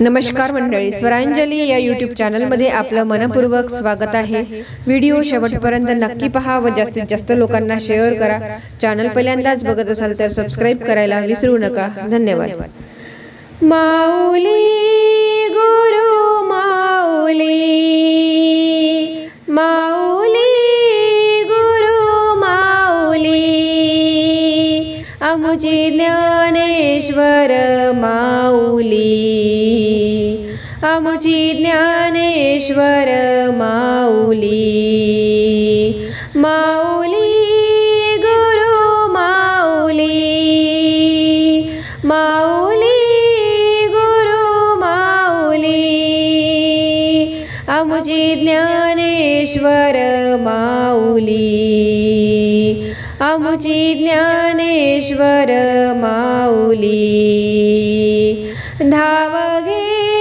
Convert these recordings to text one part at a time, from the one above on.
नमस्कार मंडळी स्वरांजली या यूट्यूब चॅनलमध्ये आपलं मनपूर्वक स्वागत आहे. व्हिडिओ शेवटपर्यंत नक्की पहा व जास्तीत जास्त लोकांना शेअर करा. चॅनल पहिल्यांदाच बघत असाल तर सबस्क्राईब करायला विसरू नका. धन्यवाद. माऊली गुरु माऊली. माऊली गुरु माऊली. अमुची ज्ञानेश्वर माऊली. अमुची ज्ञानेश्वर माऊली. माऊली गुरु माऊली. माऊली गुरु माऊली. अमुची ज्ञानेश्वर माऊली. अमुची ज्ञानेश्वर माऊली. धाव घे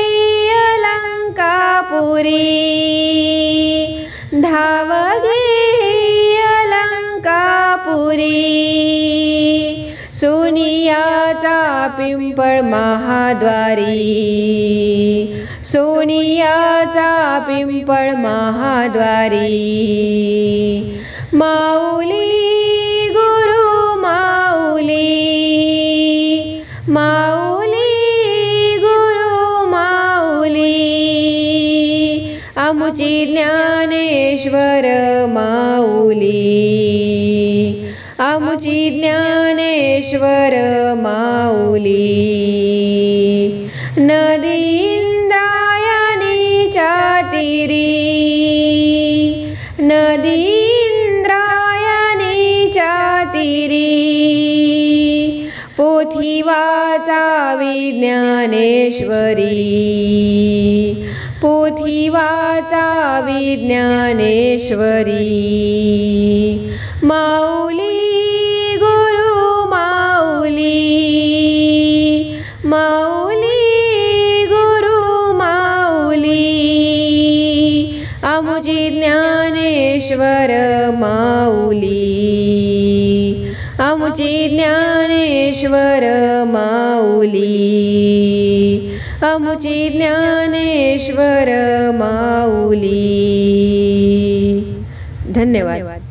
पुरी। धाव घे अलंकापुरी। सोनियाचा पिंपळ महाद्वारी। सोनियाचा पिंपळ महाद्वारी। माऊली अमुची ज्ञानेश्वर माऊली. आमुची ज्ञानेश्वर माऊली. नदी इंद्रायणीच्या तीरी. नदी इंद्रायणीच्या तीरी. पोथी वाचावी विज्ञानेश्वरी पोथी वाचा विज्ञानेश्वरी? माऊली गुरु माऊली. माऊली गुरु माऊली. अमुजी ज्ञानेश्वर माऊली. आमची ज्ञानेश्वर माऊली. आमची ज्ञानेश्वर माऊली. धन्यवाद.